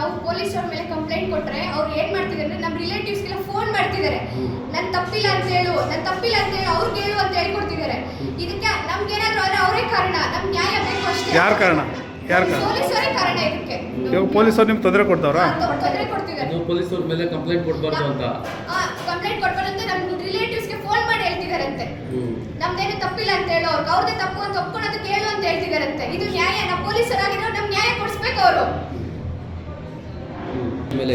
ನಾವು ಪೊಲೀಸ್ ಅವ್ರ ಮೇಲೆ ಕಂಪ್ಲೇಂಟ್ ಕೊಟ್ರೆ ಅವ್ರು ಏನ್ ಮಾಡ್ತಿದ್ದಾರೆ ಅಂದ್ರೆ ನಮ್ಮ ರಿಲೇಟಿವ್ಸ್ಗೆಲ್ಲ ಫೋನ್ ಮಾಡ್ತಿದ್ದಾರೆ. ನನ್ ತಪ್ಪಿಲ್ಲ ಅಂತ ಹೇಳು ನನ್ ತಪ್ಪಿಲ್ಲ ಅಂತ ಹೇಳು ಅವ್ರಿಗೆ ಹೇಳು ಅಂತ ಹೇಳ್ಕೊಡ್ತಿದ್ದಾರೆ. ಇದಕ್ಕೆ ನಮ್ಗೆ ಏನಾದರೂ ಆದ್ರೆ ಅವರೇ ಕಾರಣ ನಮ್ ನ್ಯಾಯ ಬೇಕು ಅಷ್ಟೇ. ಯಾರು ಕಾರಣ? ಯಾರ ಕಾರಣ? ಪೊಲೀಸರೇ ಕಾರಣ ಇದಕ್ಕೆ. ಇವಾಗ ಪೊಲೀಸರು ನಿಮ್ಗೆ ತೊಂದರೆ ಕೊಡ್ತಾವ್ರಾ? ತೊಂದರೆ ಕೊಡ್ತಿದ್ದಾರೆ. ನೀವು ಪೊಲೀಸವ್ರ ಮೇಲೆ ಕಂಪ್ಲೇಂಟ್ ಕೊಡಬಾರ್ದು ಅಂತ? ಕಂಪ್ಲೇಂಟ್ ಕೊಡ್ಬಾರ್ದಂತೆ ನಮ್ಮ ರಿಲೇಟಿವ್ಸ್ ರಿಲೇಟಿವ್ಸ್ಗೆ ಫೋನ್ ಮಾಡಿ ಹೇಳ್ತಿದಾರಂತೆ ಹ್ಮ್. ನಮ್ದೇನು ತಪ್ಪಿಲ್ಲ ಅಂತ ಹೇಳು ಅವ್ರಿಗೆ ಅವ್ರದೇ ತಪ್ಪು ಅಂತ ಒಪ್ಕೊಳ್ಳೋದಕ್ಕೆ ಹೇಳು ಅಂತ ಹೇಳ್ತಿದಾರಂತೆ ಇದು ನ್ಯಾಯ ನಾವು ಪೊಲೀಸರಾಗಿರೋ ನಮ್ಗೆ ನ್ಯಾಯ ಕೊಡಿಸ್ಬೇಕು ಅವರು. মেলে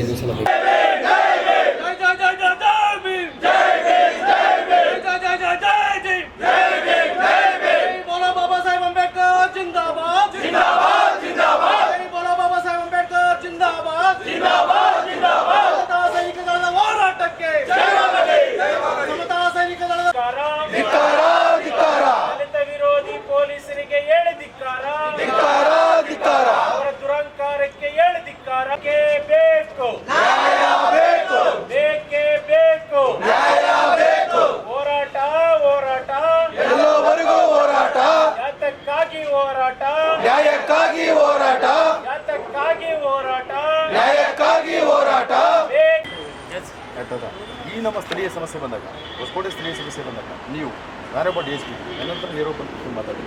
ನಮ್ಮ ಸ್ಥಳೀಯ ಸಮಸ್ಯೆ ಬಂದಾಗ ಹೊಸಕೋಟೆ ಸ್ಥಳೀಯ ಸಮಸ್ಯೆ ಬಂದಾಗ ನೀವು ನಾರೊಬ್ಬ ಡಿ ಎಸ್ ಪಿ ನನ್ನಂತರ ಬಂದು ಕೂತ್ಕೊಂಡು ಮಾತಾಡಿ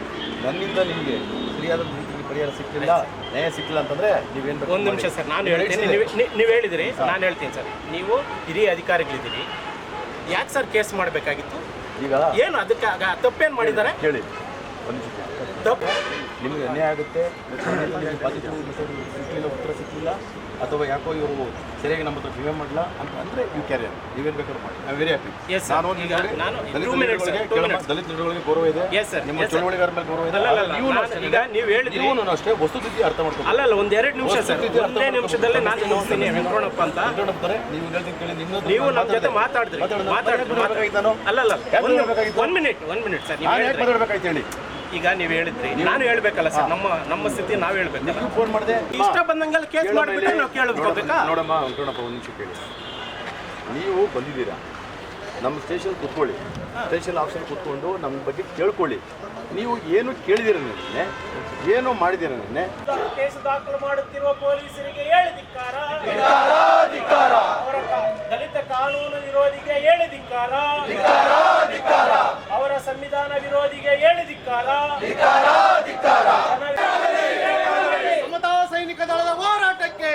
ನನ್ನಿಂದ ನಿಮಗೆ ಸರಿಯಾದ ರೀತಿಯಲ್ಲಿ ಪರಿಹಾರ ಸಿಕ್ಕಿಲ್ಲ ನ್ಯಾಯ ಸಿಕ್ಕಿಲ್ಲ ಅಂತಂದ್ರೆ ನೀವೇನು ಒಂದು ನಿಮಿಷ ಸರ್ ನಾನು ಹೇಳ್ತೀನಿ. ನೀವು ಹೇಳಿದಿರಿ ನಾನು ಹೇಳ್ತೀನಿ ಸರ್. ನೀವು ಹಿರಿಯ ಅಧಿಕಾರಿಗಳಿದ್ದೀರಿ. ಯಾಕೆ ಸರ್ ಕೇಸ್ ಮಾಡಬೇಕಾಗಿತ್ತು? ಈಗ ಏನು ಅದಕ್ಕೆ ತಪ್ಪೇನು ಮಾಡಿದ್ದಾರೆ? ಹೇಳಿ ಒಂದು ತಪ್ಪು ನಿಮಗೆ ಅನ್ಯಾಯ ಆಗುತ್ತೆ ಬಾಧಿತರು ಮತ್ತೆ ಅವ್ರಿಗೆ ಉತ್ತರ ಸಿಕ್ಕಿಲ್ಲ ಅಥವಾ ಯಾಕೋ ಇವರು ಸರಿಯಾಗಿ ನಮ್ಮ ಹತ್ರ ಕ್ಲೇಮ್ ಮಾಡಲ್ಲ ಅಂತ ಅಂದ್ರೆ ಯು ಕ್ಯಾರಿಯರ್ ನೀವೇನು ಬೇಕಾದ್ರೂ ಮಾಡಿ. I very happy. ನಾನು ದಲಿತ ಜನಗಳಿಗೆ ಗೌರವ ಇದೆ. ನಿಮ್ಮ. ಚಳವಳಿಗಾರ ಮೇಲೆ ಗೌರವ ಇದೆ. ನೀವು ಈಗ ನೀವು ಹೇಳಿದ್ರಿ- ನಾನು ಅಷ್ಟೇ ವಸ್ತುಸ್ಥಿತಿ ಅರ್ಥ ಮಾಡ್ಕೊಂಡು ಅಲ್ಲ ಅಲ್ಲ ಒಂದು ಎರಡು ನಿಮಿಷ ಸರ್ ಒಂದೇ ನಿಮಿಷದಲ್ಲಿ ನಾನು ನೋಡ್ತೀನಿ ವೆಂಕಟಪ್ಪ ಅಂತ. ಮಾತಾಡ್ತಾರೆ ನೀವು ಹೇಳಿದ್ ಕೇಳಿ ನಿಮ್ಮ ನೀವು ನಮ್ಮ ಜೊತೆ ಮಾತಾಡಿದ್ರಿ. ಮಾತಾಡಿದ್ರಿ ನಾನು? ಅಲ್ಲ ಅಲ್ಲ one minute one minute sir ನೀವು ನಾನು ಯಾಕೆ ಹೇಳಿದ್ರಿ ಮಾತಾಡ್ಬೇಕಾಯ್ತು ಹೇಳಿ? ಈಗ ನೀವು ಹೇಳಿದ್ರಿ. ನಾನು ಹೇಳ್ಬೇಕಲ್ಲ ಸರ್ ನಮ್ಮ ನಮ್ಮ ಸ್ಥಿತಿ ನಾವು ಹೇಳ್ಬೇಕಲ್ಲ. ನೀವು ಫೋನ್ ಮಾಡಿದೆ. ಇಷ್ಟ ಬಂದಂಗೆಲ್ಲ ಕೇಸ್ ನಾವು ನೋಡಮ್ಮ ಒಂದು ನಿಮಿಷ ಕೇಳಿ. ನೀವು ಬಂದಿದ್ದೀರಾ? ನಮ್ಮ ಸ್ಟೇಷನ್ ಕೂತ್ಕೊಳ್ಳಿ. ಸ್ಟೇಷನ್ ಆಫೀಸಲ್ಲಿ ಕೂತ್ಕೊಂಡು ನಮ್ಮ ಬಗ್ಗೆ ಕೇಳ್ಕೊಳ್ಳಿ. ನೀವು ಏನು ಕೇಳಿದಿರ ನನ್ನೆ? ಏನು ಮಾಡಿದಿರ ನನ್ನೆ? ಕೇಸು ದಾಖಲು ಮಾಡುತ್ತಿರುವ ಪೊಲೀಸರಿಗೆ ಹೇಳಿ ಧಿಕ್ಕಾರ ಅವರ ಕಾ- ದಲಿತ ಕಾನೂನು ವಿರೋಧಿಗೆ ಹೇಳಿ ಧಿಕ್ಕಾರ. ಅವರ ಸಂವಿಧಾನ ವಿರೋಧಿಗೆ ಹೇಳಿ ಧಿಕ್ಕಾರ. ಸಮತಾ ಸೈನಿಕ ದಳದ ಹೋರಾಟಕ್ಕೆ.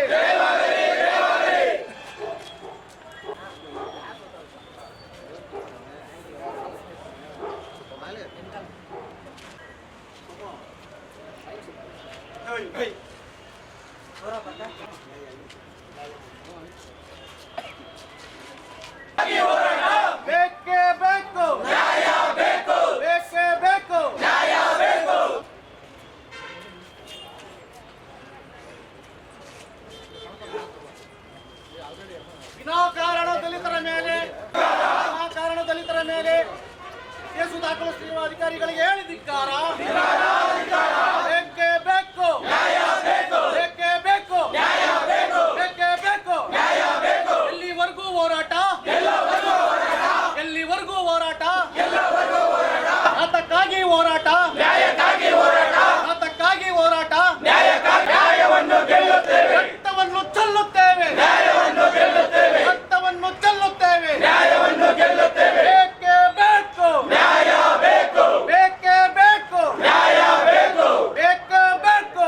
ಬೇಕೇ ಬೇಕು ನ್ಯಾಯ ಬೇಕು ಬೇಕೇ ಬೇಕು ನ್ಯಾಯ ಬೇಕು ವಿನಾಕಾರಣ ದಲಿತರ ಮೇಲೆ ವಿನಾಕಾರಣ ದಲಿತರ ಮೇಲೆ ಕೇಸು ದಾಖಲಿಸುತ್ತಿರುವ ಅಧಿಕಾರಿಗಳಿಗೆ ಹೇಳಿ ಧಿಕ್ಕಾರ ಬೇಕೇ ಬೇಕು ನ್ಯಾಯ ಬೇಕು ಬೇಕೇ ಬೇಕು ನ್ಯಾಯ ಬೇಕು ಬೇಕೇ ಬೇಕು ನ್ಯಾಯ ಬೇಕು ಎಲ್ಲಿವರೆಗೂ ಹೋರಾಟ ಎಲ್ಲಿವರೆಗೂ ಹೋರಾಟ ಅದಕ್ಕಾಗಿ ಹೋರಾಟ ನ್ಯಾಯಕ್ಕಾಗಿ ಹೋರಾಟ ಅದಕ್ಕಾಗಿ ಹೋರಾಟ ನ್ಯಾಯವನ್ನು ಗೆಲ್ಲುತ್ತೇವೆ ರಕ್ತವನ್ನು ಚೆಲ್ಲುತ್ತೇವೆ ನ್ಯಾಯವನ್ನು ಗೆಲ್ಲುತ್ತೇವೆ ರಕ್ತವನ್ನು ಚೆಲ್ಲುತ್ತೇವೆ ನ್ಯಾಯವನ್ನು ಗೆಲ್ಲುತ್ತೇವೆ ಬೇಕೇ ಬೇಕು ನ್ಯಾಯ ಬೇಕು ಬೇಕೇ ಬೇಕು ನ್ಯಾಯ ಬೇಕು ಬೇಕೇ ಬೇಕು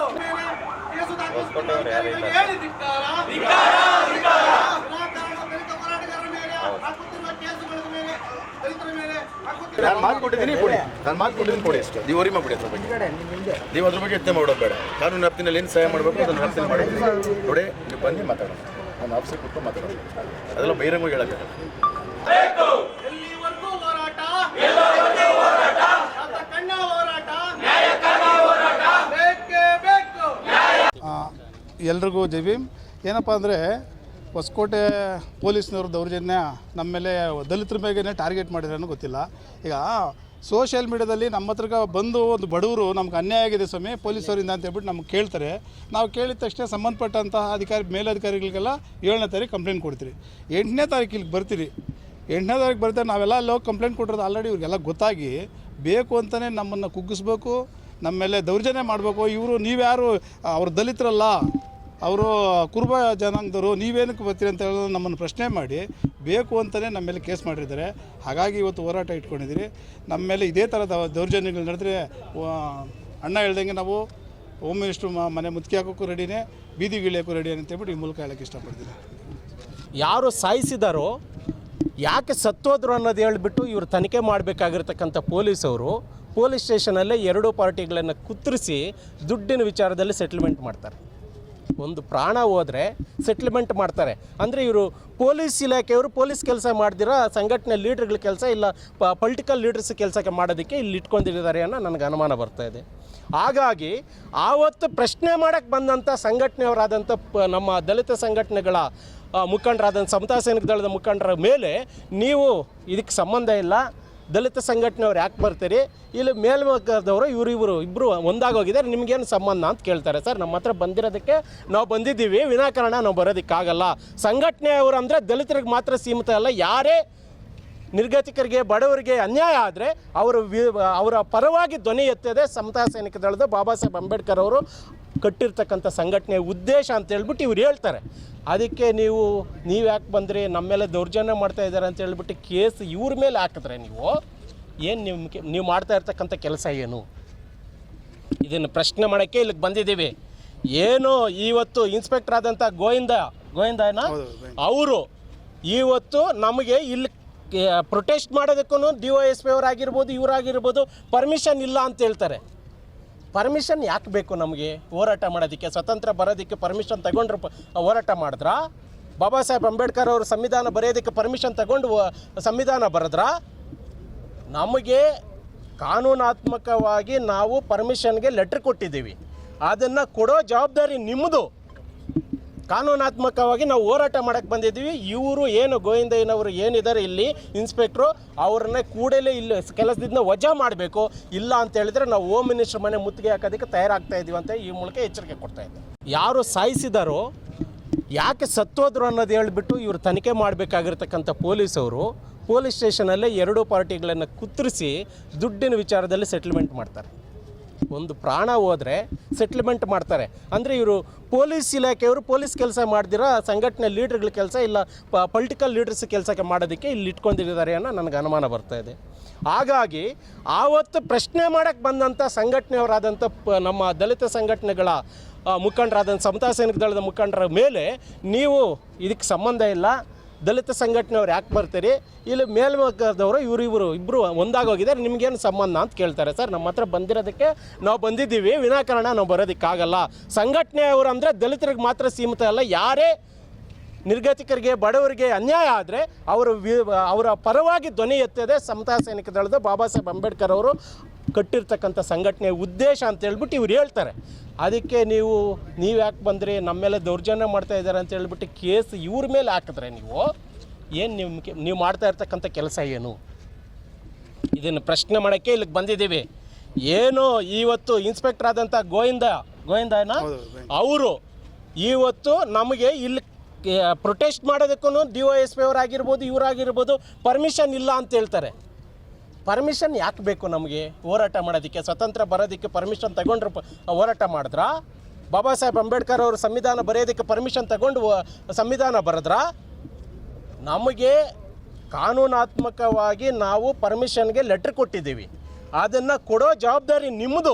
ಕೇಸು ದಾಖಲಿಸಿಕೊಂಡ ಅಧಿಕಾರಿಗಳಿಗೆ ಹೇಳಿ ಧಿಕ್ಕಾರ ವಿನಾಕಾರಣ ದಲಿತ ಹೋರಾಟಗಾರರ ಮೇಲೆ ಹಾಕುತ್ತಿರುವ ಕೇಸುಗಳ ಮೇಲೆ ದಲಿತರ ಮೇಲೆ ಹಾಕುತ್ತಿರುವ ನಾನು ಮಾತು ಕೊಟ್ಟಿದ್ದೀನಿ ಕೊಡಿ. ನಾನು ಮಾತು ಕೊಟ್ಟಿದ್ದೀನಿ ಕೊಡಿ. ಅಷ್ಟೇ ನೀವು ವರಿ ಬಿಡಿ ಅದ್ರ ಬಗ್ಗೆ. ನೀವು ಅದ್ರ ಬಗ್ಗೆ ಯತ್ನೆ ಮಾಡೋದು ಬೇಡ. ನಾನು ವ್ಯಾಪ್ತಿನಲ್ಲಿ ಏನು ಸಹಾಯ ಮಾಡಬೇಕು ಅದನ್ನು ವ್ಯಾಪ್ತಿಯಲ್ಲಿ ಮಾಡಿ ನೋಡಿ ನೀವು ಬನ್ನಿ ಮಾತಾಡೋಣ. ನಾನು ಆಫೀಸಿಗೆ ಕೊಟ್ಟು ಮಾತಾಡೋಣ ಅದೆಲ್ಲ ಬಹಿರಂಗವಾಗಿ ಹೇಳೋಕ್ಕೆ ಎಲ್ರಿಗೂ ಜೈ ಭೀಮ್. ಏನಪ್ಪ ಅಂದರೆ ಹೊಸಕೋಟೆ ಪೊಲೀಸ್ನವರು ದೌರ್ಜನ್ಯ ನಮ್ಮ ಮೇಲೆ ದಲಿತರ ಮೇಲೆ ಟಾರ್ಗೆಟ್ ಮಾಡಿದ್ರೇನೋ ಗೊತ್ತಿಲ್ಲ. ಈಗ ಸೋಷಿಯಲ್ ಮೀಡ್ಯಾದಲ್ಲಿ ನಮ್ಮ ಹತ್ರಕ್ಕೆ ಬಂದು ಒಂದು ಬಡವರು ನಮ್ಗೆ ಅನ್ಯಾಯ ಆಗಿದೆ ಸ್ವಾಮಿ, ಪೊಲೀಸವರಿಂದ ಅಂತ ಹೇಳ್ಬಿಟ್ಟು ನಮ್ಗೆ ಕೇಳ್ತಾರೆ. ನಾವು ಕೇಳಿದ ತಕ್ಷಣ ಸಂಬಂಧಪಟ್ಟಂತಹ ಅಧಿಕಾರಿ, ಮೇಲಧಿಕಾರಿಗಳಿಗೆಲ್ಲ ಏಳನೇ ತಾರೀಕು ಕಂಪ್ಲೇಂಟ್ ಕೊಡ್ತೀರಿ. ಎಂಟನೇ ತಾರೀಕು ಇಲ್ಲಿಗೆ ಬರ್ತೀರಿ. ಎಂಟನೇ ತಾರೀಕು ಬರ್ತಾರೆ ನಾವೆಲ್ಲ ಹೋಗಿ ಕಂಪ್ಲೇಂಟ್ ಕೊಟ್ಟಿರೋದು ಆಲ್ರೆಡಿ ಇವ್ರಿಗೆಲ್ಲ ಗೊತ್ತಾಗಿ ಬೇಕು ಅಂತಲೇ ನಮ್ಮನ್ನು ಕುಗ್ಗಿಸ್ಬೇಕು, ನಮ್ಮ ಮೇಲೆ ದೌರ್ಜನ್ಯ ಮಾಡಬೇಕು. ಇವರು ನೀವ್ಯಾರು, ಅವ್ರು ದಲಿತರಲ್ಲ ಅವರು ಕುರುಬ ಜನಾಂಗದವರು, ನೀವೇನಕ್ಕೆ ಬರ್ತೀರಿ ಅಂತ ಹೇಳೋದು ನಮ್ಮನ್ನು ಪ್ರಶ್ನೆ ಮಾಡಿ, ಬೇಕು ಅಂತಲೇ ನಮ್ಮ ಮೇಲೆ ಕೇಸ್ ಮಾಡಿದ್ದಾರೆ. ಹಾಗಾಗಿ ಇವತ್ತು ಹೋರಾಟ ಇಟ್ಕೊಂಡಿದ್ದೀರಿ. ನಮ್ಮ ಮೇಲೆ ಇದೇ ಥರದ ದೌರ್ಜನ್ಯಗಳು ನಡೆದ್ರೆ ಅಣ್ಣ ಹೇಳ್ದಂಗೆ ನಾವು ಹೋಮ್ ಮಿನಿಸ್ಟ್ರು ಮನೆ ಮುತ್ತಿಗೆ ಹಾಕೋಕ್ಕೂ ರೆಡಿನೇ ಬೀದಿಗಿಳಿಯೋಕ್ಕೂ ರೆಡಿ ಅಂತೇಳ್ಬಿಟ್ಟು ಈ ಮೂಲಕ ಹೇಳೋಕ್ಕೆ ಇಷ್ಟಪಡ್ತೀನಿ. ಯಾರು ಸಾಯಿಸಿದಾರೋ, ಯಾಕೆ ಸತ್ತೋದ್ರು ಅನ್ನೋದು ಹೇಳಿಬಿಟ್ಟು ಇವರು ತನಿಖೆ ಮಾಡಬೇಕಾಗಿರ್ತಕ್ಕಂಥ ಪೊಲೀಸವರು ಪೊಲೀಸ್ ಸ್ಟೇಷನಲ್ಲೇ ಎರಡೂ ಪಾರ್ಟಿಗಳನ್ನು ಕುತ್ತರಿಸಿ ದುಡ್ಡಿನ ವಿಚಾರದಲ್ಲಿ ಸೆಟಲ್ಮೆಂಟ್ ಮಾಡ್ತಾರೆ. ಒಂದು ಪ್ರಾಣ ಹೋದರೆ ಸೆಟ್ಲ್ಮೆಂಟ್ ಮಾಡ್ತಾರೆ. ಅಂದರೆ ಇವರು ಪೊಲೀಸ್ ಇಲಾಖೆಯವರು ಪೊಲೀಸ್ ಕೆಲಸ ಮಾಡ್ದಿರೋ, ಸಂಘಟನೆ ಲೀಡ್ರ್ಗಳ ಕೆಲಸ ಇಲ್ಲ ಪೊಲಿಟಿಕಲ್ ಲೀಡರ್ಸ್ ಕೆಲಸಕ್ಕೆ ಮಾಡೋದಕ್ಕೆ ಇಲ್ಲಿ ಇಟ್ಕೊಂಡಿದ್ದಾರೆ ಅನ್ನೋ ನನಗೆ ಅನುಮಾನ ಬರ್ತಾ ಇದೆ. ಹಾಗಾಗಿ ಆವತ್ತು ಪ್ರಶ್ನೆ ಮಾಡೋಕ್ಕೆ ಬಂದಂಥ ಸಂಘಟನೆಯವರಾದಂಥ ಪ, ನಮ್ಮ ದಲಿತ ಸಂಘಟನೆಗಳ ಮುಖಂಡರಾದಂಥ ಸಮತಾ ಸೈನಿಕ ದಳದ ಮುಖಂಡರ ಮೇಲೆ ನೀವು ಇದಕ್ಕೆ ಸಂಬಂಧ ಇಲ್ಲ. ದಲಿತ ಸಂಘಟನೆಯವ್ರು ಯಾಕೆ ಬರ್ತೀರಿ? ಇಲ್ಲಿ ಮೇಲ್ವರ್ಗದವರು ಇವರು ಇವರು ಇಬ್ಬರು ಒಂದಾಗೋಗಿದ್ದಾರೆ. ನಿಮಗೇನು ಸಂಬಂಧ ಅಂತ ಕೇಳ್ತಾರೆ. ಸರ್, ನಮ್ಮ ಹತ್ರ ಬಂದಿರೋದಕ್ಕೆ ನಾವು ಬಂದಿದ್ದೀವಿ. ವಿನಾಕಾರಣ ನಾವು ಬರೋದಕ್ಕಾಗಲ್ಲ. ಸಂಘಟನೆಯವರು ಅಂದರೆ ದಲಿತರಿಗೆ ಮಾತ್ರ ಸೀಮಿತ ಅಲ್ಲ. ಯಾರೇ ನಿರ್ಗತಿಕರಿಗೆ ಬಡವರಿಗೆ ಅನ್ಯಾಯ ಆದರೆ ಅವರು ವಿ- ಅವರ ಪರವಾಗಿ ಧ್ವನಿ ಎತ್ತದೆ ಸಮತಾ ಸೈನಿಕ ದಳದ ಬಾಬಾ ಸಾಹೇಬ್ ಅಂಬೇಡ್ಕರ್ ಅವರು ಕಟ್ಟಿರ್ತಕ್ಕಂಥ ಸಂಘಟನೆ ಉದ್ದೇಶ ಅಂತ ಹೇಳ್ಬಿಟ್ಟು ಇವ್ರು ಹೇಳ್ತಾರೆ. ಅದಕ್ಕೆ ನೀವು ನೀವು ಯಾಕೆ ಬಂದ್ರಿ? ನಮ್ಮ ಮೇಲೆ ದೌರ್ಜನ್ಯ ಮಾಡ್ತಾ ಇದ್ದಾರೆ ಅಂತ ಹೇಳ್ಬಿಟ್ಟು ಕೇಸ್ ಇವ್ರ ಮೇಲೆ ಹಾಕಿದ್ರೆ ನೀವು ಏನು ನಿಮ್ಮ ನೀವು ಮಾಡ್ತಾ ಇರ್ತಕ್ಕಂಥ ಕೆಲಸ ಏನು? ಇದನ್ನು ಪ್ರಶ್ನೆ ಮಾಡೋಕ್ಕೆ ಇಲ್ಲಿಗೆ ಬಂದಿದ್ದೀವಿ. ಏನು ಇವತ್ತು ಇನ್ಸ್ಪೆಕ್ಟರ್ ಆದಂಥ ಗೋವಿಂದ ಗೋವಿಂದನ ಅವರು ಇವತ್ತು ನಮಗೆ ಇಲ್ಲಿ ಪ್ರೊಟೆಸ್ಟ್ ಮಾಡೋದಕ್ಕೂ ಡಿ ಒ ಎಸ್ ಪಿ ಅವರಾಗಿರ್ಬೋದು, ಇವರಾಗಿರ್ಬೋದು ಪರ್ಮಿಷನ್ ಇಲ್ಲ ಅಂತ ಹೇಳ್ತಾರೆ. ಪರ್ಮಿಷನ್ ಯಾಕೆ ಬೇಕು ನಮಗೆ? ಹೋರಾಟ ಮಾಡೋದಕ್ಕೆ, ಸ್ವತಂತ್ರ ಬರೋದಕ್ಕೆ ಪರ್ಮಿಷನ್ ತಗೊಂಡ್ರೆ ಹೋರಾಟ ಮಾಡಿದ್ರಾ? ಬಾಬಾ ಸಾಹೇಬ್ ಅಂಬೇಡ್ಕರ್ ಅವರು ಸಂವಿಧಾನ ಬರೆಯೋದಕ್ಕೆ ಪರ್ಮಿಷನ್ ತಗೊಂಡು ಸಂವಿಧಾನ ಬರೆದ್ರಾ? ನಮಗೆ ಕಾನೂನಾತ್ಮಕವಾಗಿ ನಾವು ಪರ್ಮಿಷನ್ಗೆ ಲೆಟ್ರ್ ಕೊಟ್ಟಿದ್ದೀವಿ. ಅದನ್ನು ಕೊಡೋ ಜವಾಬ್ದಾರಿ ನಿಮ್ಮದು. ಕಾನೂನಾತ್ಮಕವಾಗಿ ನಾವು ಹೋರಾಟ ಮಾಡಕ್ಕೆ ಬಂದಿದ್ದೀವಿ. ಇವರು ಏನು ಗೋವಿಂದಯ್ಯನವರು ಏನಿದ್ದಾರೆ ಇಲ್ಲಿ, ಇನ್ಸ್ಪೆಕ್ಟ್ರು ಅವ್ರನ್ನ ಕೂಡಲೇ ಇಲ್ಲಿ ಕೆಲಸದಿಂದ ವಜಾ ಮಾಡಬೇಕು. ಇಲ್ಲ ಅಂತ ಹೇಳಿದ್ರೆ ನಾವು ಹೋಮ್ ಮಿನಿಸ್ಟರ್ ಮನೆ ಮುತ್ತಿಗೆ ಹಾಕೋದಕ್ಕೆ ತಯಾರಾಗ್ತಾ ಇದ್ದೀವಿ ಅಂತ ಈ ಮೂಲಕ ಎಚ್ಚರಿಕೆ ಕೊಡ್ತಾ ಇದ್ದೀವಿ ಯಾರು ಸಾಯಿಸಿದಾರೋ, ಯಾಕೆ ಸತ್ತೋದ್ರು ಅನ್ನೋದು ಹೇಳ್ಬಿಟ್ಟು ಇವರು ತನಿಖೆ ಮಾಡಬೇಕಾಗಿರ್ತಕ್ಕಂಥ ಪೊಲೀಸವರು ಪೊಲೀಸ್ ಸ್ಟೇಷನಲ್ಲೇ ಎರಡೂ ಪಾರ್ಟಿಗಳನ್ನು ಕುತ್ತರಿಸಿ ದುಡ್ಡಿನ ವಿಚಾರದಲ್ಲಿ ಸೆಟ್ಲ್ಮೆಂಟ್ ಮಾಡ್ತಾರೆ. ಒಂದು ಪ್ರಾಣ ಹೋದರೆ ಸೆಟ್ಲ್ಮೆಂಟ್ ಮಾಡ್ತಾರೆ. ಅಂದರೆ ಇವರು ಪೊಲೀಸ್ ಇಲಾಖೆಯವರು ಪೊಲೀಸ್ ಕೆಲಸ ಮಾಡ್ದಿರ ಸಂಘಟನೆ ಲೀಡ್ರ್ಗಳ ಕೆಲಸ ಇಲ್ಲ ಪೊಲಿಟಿಕಲ್ ಲೀಡರ್ಸ್ ಕೆಲಸಕ್ಕೆ ಮಾಡೋದಕ್ಕೆ ಇಲ್ಲಿ ಇಟ್ಕೊಂಡಿದ್ದಾರೆ ಅನ್ನೋ ನನಗೆ ಅನುಮಾನ ಬರ್ತಾ ಇದೆ. ಹಾಗಾಗಿ ಆವತ್ತು ಪ್ರಶ್ನೆ ಮಾಡೋಕ್ಕೆ ಬಂದಂಥ ಸಂಘಟನೆಯವರಾದಂಥ ಪ, ನಮ್ಮ ದಲಿತ ಸಂಘಟನೆಗಳ ಮುಖಂಡರಾದಂಥ ಸಮತಾ ಸೈನಿಕ ದಳದ ಮುಖಂಡರ ಮೇಲೆ ನೀವು ಇದಕ್ಕೆ ಸಂಬಂಧ ಇಲ್ಲ ದಲಿತ ಸಂಘಟನೆಯವ್ರು ಯಾಕೆ ಬರ್ತೀರಿ? ಇಲ್ಲಿ ಮೇಲ್ಮಗದವರು ಇವರು ಇವರು ಇಬ್ಬರು ಒಂದಾಗೋಗಿದ್ದಾರೆ, ನಿಮಗೇನು ಸಂಬಂಧ ಅಂತ ಕೇಳ್ತಾರೆ. ಸರ್, ನಮ್ಮ ಹತ್ರ ಬಂದಿರೋದಕ್ಕೆ ನಾವು ಬಂದಿದ್ದೀವಿ, ವಿನಾಕಾರಣ ನಾವು ಬರೋದಕ್ಕಾಗಲ್ಲ. ಸಂಘಟನೆಯವರು ಅಂದರೆ ದಲಿತರಿಗೆ ಮಾತ್ರ ಸೀಮಿತ ಅಲ್ಲ, ಯಾರೇ ನಿರ್ಗತಿಕರಿಗೆ, ಬಡವರಿಗೆ ಅನ್ಯಾಯ ಆದರೆ ಅವರು ವಿ- ಅವರ ಪರವಾಗಿ ಧ್ವನಿ ಎತ್ತದೆ ಸಮತಾ ಸೈನಿಕ ದಳದ ಬಾಬಾ ಸಾಹೇಬ್ ಅಂಬೇಡ್ಕರ್ ಅವರು. ಕಟ್ಟಿರ್ತಕ್ಕಂಥ ಸಂಘಟನೆ ಉದ್ದೇಶ ಅಂತ ಹೇಳ್ಬಿಟ್ಟು ಇವ್ರು ಹೇಳ್ತಾರೆ. ಅದಕ್ಕೆ ನೀವು ನೀವು ಯಾಕೆ ಬಂದ್ರಿ? ನಮ್ಮ ಮೇಲೆ ದೌರ್ಜನ್ಯ ಮಾಡ್ತಾ ಇದ್ದಾರೆ ಅಂತ ಹೇಳ್ಬಿಟ್ಟು ಕೇಸ್ ಇವ್ರ ಮೇಲೆ ಹಾಕಿದ್ರೆ ನೀವು ಏನು ನಿಮ್ಗೆ ನೀವು ಮಾಡ್ತಾ ಇರ್ತಕ್ಕಂಥ ಕೆಲಸ ಏನು? ಇದನ್ನು ಪ್ರಶ್ನೆ ಮಾಡೋಕ್ಕೆ ಇಲ್ಲಿಗೆ ಬಂದಿದ್ದೀವಿ. ಏನು ಇವತ್ತು ಇನ್ಸ್ಪೆಕ್ಟರ್ ಆದಂಥ ಗೋವಿಂದ ಗೋವಿಂದನ ಅವರು ಇವತ್ತು ನಮಗೆ ಇಲ್ಲಿ ಪ್ರೊಟೆಸ್ಟ್ ಮಾಡೋದಕ್ಕೂ ಡಿ ಒ ಎಸ್ ಪಿ ಅವರಾಗಿರ್ಬೋದು ಇವರಾಗಿರ್ಬೋದು ಪರ್ಮಿಷನ್ ಇಲ್ಲ ಅಂತ ಹೇಳ್ತಾರೆ. ಪರ್ಮಿಷನ್ ಯಾಕೆ ಬೇಕು ನಮಗೆ? ಹೋರಾಟ ಮಾಡೋದಕ್ಕೆ, ಸ್ವತಂತ್ರ ಬರೋದಕ್ಕೆ ಪರ್ಮಿಷನ್ ತಗೊಂಡ್ರು ಹೋರಾಟ ಮಾಡಿದ್ರಾ? ಬಾಬಾ ಸಾಹೇಬ್ ಅಂಬೇಡ್ಕರ್ ಅವರು ಸಂವಿಧಾನ ಬರೆಯೋದಕ್ಕೆ ಪರ್ಮಿಷನ್ ತಗೊಂಡು ಸಂವಿಧಾನ ಬರೆದ್ರಾ? ನಮಗೆ ಕಾನೂನಾತ್ಮಕವಾಗಿ ನಾವು ಪರ್ಮಿಷನ್ಗೆ ಲೆಟ್ರ್ ಕೊಟ್ಟಿದ್ದೀವಿ. ಅದನ್ನು ಕೊಡೋ ಜವಾಬ್ದಾರಿ ನಿಮ್ಮದು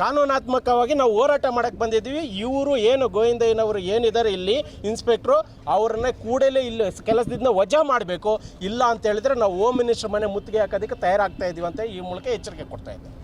ಕಾನೂನಾತ್ಮಕವಾಗಿ ನಾವು ಹೋರಾಟ ಮಾಡಕ್ಕೆ ಬಂದಿದ್ದೀವಿ. ಇವರು ಏನು ಗೋವಿಂದಯ್ಯನವರು ಏನಿದ್ದಾರೆ ಇಲ್ಲಿ ಇನ್ಸ್ಪೆಕ್ಟ್ರು ಅವ್ರನ್ನ ಕೂಡಲೇ ಇಲ್ಲಿ ಕೆಲಸದಿಂದ ವಜಾ ಮಾಡಬೇಕು. ಇಲ್ಲ ಅಂತ ಹೇಳಿದ್ರೆ ನಾವು ಹೋಮ್ ಮಿನಿಸ್ಟರ್ ಮನೆ ಮುತ್ತಿಗೆ ಹಾಕೋದಕ್ಕೆ ತಯಾರಾಗ್ತಾ ಇದ್ದೀವಿ ಅಂತ ಈ ಮೂಲಕ ಎಚ್ಚರಿಕೆ ಕೊಡ್ತಾ ಇದ್ದೀವಿ